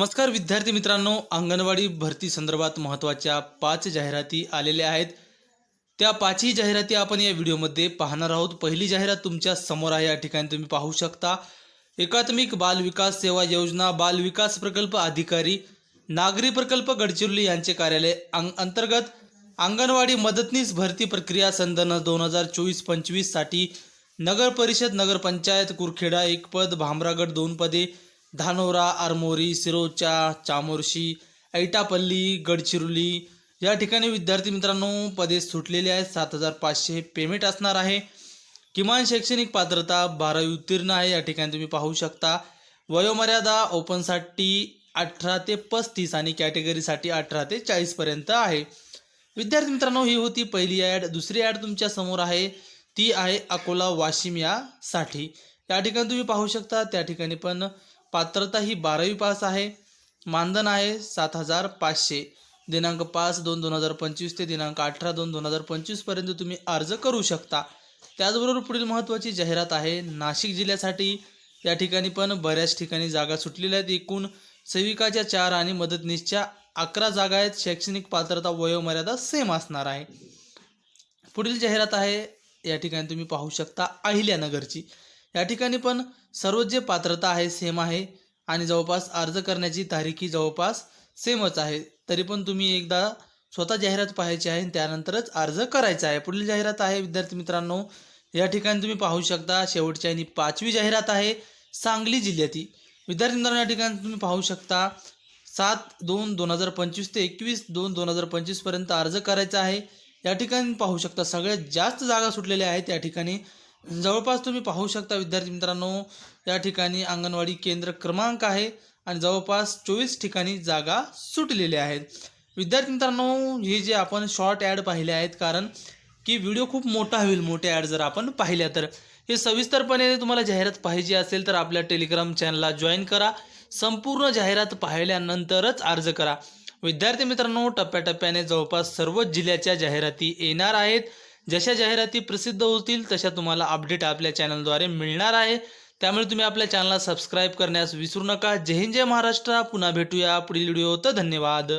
नमस्कार विद्यार्थी मित्रांनो अंगणवाडी भरती संदर्भात महत्त्वाच्या पाच जाहिराती आलेल्या आहेत. त्या पाचही जाहिराती आपण या व्हिडिओमध्ये पाहणार आहोत. पहिली जाहिरात तुमच्यासमोर आहे या ठिकाणी तुम्ही पाहू शकता. एकात्मिक बाल विकास सेवा योजना बाल विकास प्रकल्प अधिकारी नागरी प्रकल्प गडचिरोली यांचे कार्यालय अंग अंतर्गत अंगणवाडी मदतनीस भरती प्रक्रिया संदन दोन हजार चोवीस पंचवीससाठी नगर परिषद नगरपंचायत कुरखेडा एक पद भामरागड दोन पदे धानोरा आरमोरी सिरोचा चामोर्शी ऐटापल्ली गडचिरोली या ठिकाणी विद्यार्थी मित्रांनो पदे सुटलेली आहेत. सात हजार पाचशे हे पेमेंट असणार आहे. किमान शैक्षणिक पात्रता बारावी उत्तीर्ण आहे. या ठिकाणी तुम्ही पाहू शकता वयोमर्यादा ओपनसाठी अठरा ते पस्तीस आणि कॅटेगरीसाठी अठरा ते चाळीसपर्यंत आहे. विद्यार्थी मित्रांनो ही होती पहिली ॲड. दुसरी ॲड तुमच्यासमोर आहे. ती आहे अकोला वाशिम यासाठी. या ठिकाणी तुम्ही पाहू शकता त्या ठिकाणी पण पात्रता ही बारावी पास आहे. मानधन आहे सात हजार पाचशे. दिनांक पाच दोन दोन हजार पंचवीस ते दिनांक अठरा दोन दोन हजार पंचवीसपर्यंत तुम्ही अर्ज करू शकता. त्याचबरोबर पुढील महत्त्वाची जाहिरात आहे नाशिक जिल्ह्यासाठी. या ठिकाणी पण बऱ्याच ठिकाणी जागा सुटलेल्या आहेत. एकूण सेविकाच्या चार आणि मदतनीसच्या अकरा जागा आहेत. शैक्षणिक पात्रता वयोमर्यादा सेम असणार आहे. पुढील जाहिरात आहे. या ठिकाणी तुम्ही पाहू शकता अहिल्यानगरची. या ठिकाणी पण सर्व जे पात्रता आहे सेम आहे. आणि जवळपास अर्ज करण्याची तारीखही जवळपास सेमच आहे. तरी पण तुम्ही एकदा स्वतः जाहिरात पाहायची आहे आणि त्यानंतरच अर्ज करायचा आहे. पुढील जाहिरात आहे विद्यार्थी मित्रांनो. या ठिकाणी तुम्ही पाहू शकता शेवटची आणि पाचवी जाहिरात आहे सांगली जिल्ह्यातील. विद्यार्थी मित्रांनो या ठिकाणी तुम्ही पाहू शकता सात दोन दोन हजार पंचवीस ते एकवीस दोन दोन हजार पंचवीसपर्यंत अर्ज करायचा आहे. या ठिकाणी पाहू शकता सगळ्यात जास्त जागा सुटलेल्या आहेत. या ठिकाणी जवळपास तुम्ही पाहू शकता विद्यार्थी मित्रांनो या ठिकाणी अंगणवाडी केंद्र क्रमांक आहे आणि जवळपास चोवीस ठिकाणी जागा सुटलेल्या आहेत. विद्यार्थी मित्रांनो हे जे आपण शॉर्ट ॲड पाहिले आहेत कारण की व्हिडिओ खूप मोठा होईल मोठ्या ॲड जर आपण पाहिल्या तर. हे सविस्तरपणे तुम्हाला जाहिरात पाहिजे असेल तर आपल्या टेलिग्राम चॅनलला जॉईन करा. संपूर्ण जाहिरात पाहिल्यानंतरच अर्ज करा. विद्यार्थी मित्रांनो टप्प्याटप्प्याने जवळपास सर्वच जिल्ह्याच्या जाहिराती येणार आहेत. जशा जाहिराती प्रसिद्ध होतील तशा तुम्हाला अपडेट आपल्या चॅनलद्वारे मिळणार आहे. त्यामुळे तुम्ही आपल्या चॅनलला सबस्क्राईब करण्यास विसरू नका. जय हिंद जय महाराष्ट्र. पुन्हा भेटूया पुढील व्हिडिओत धन्यवाद.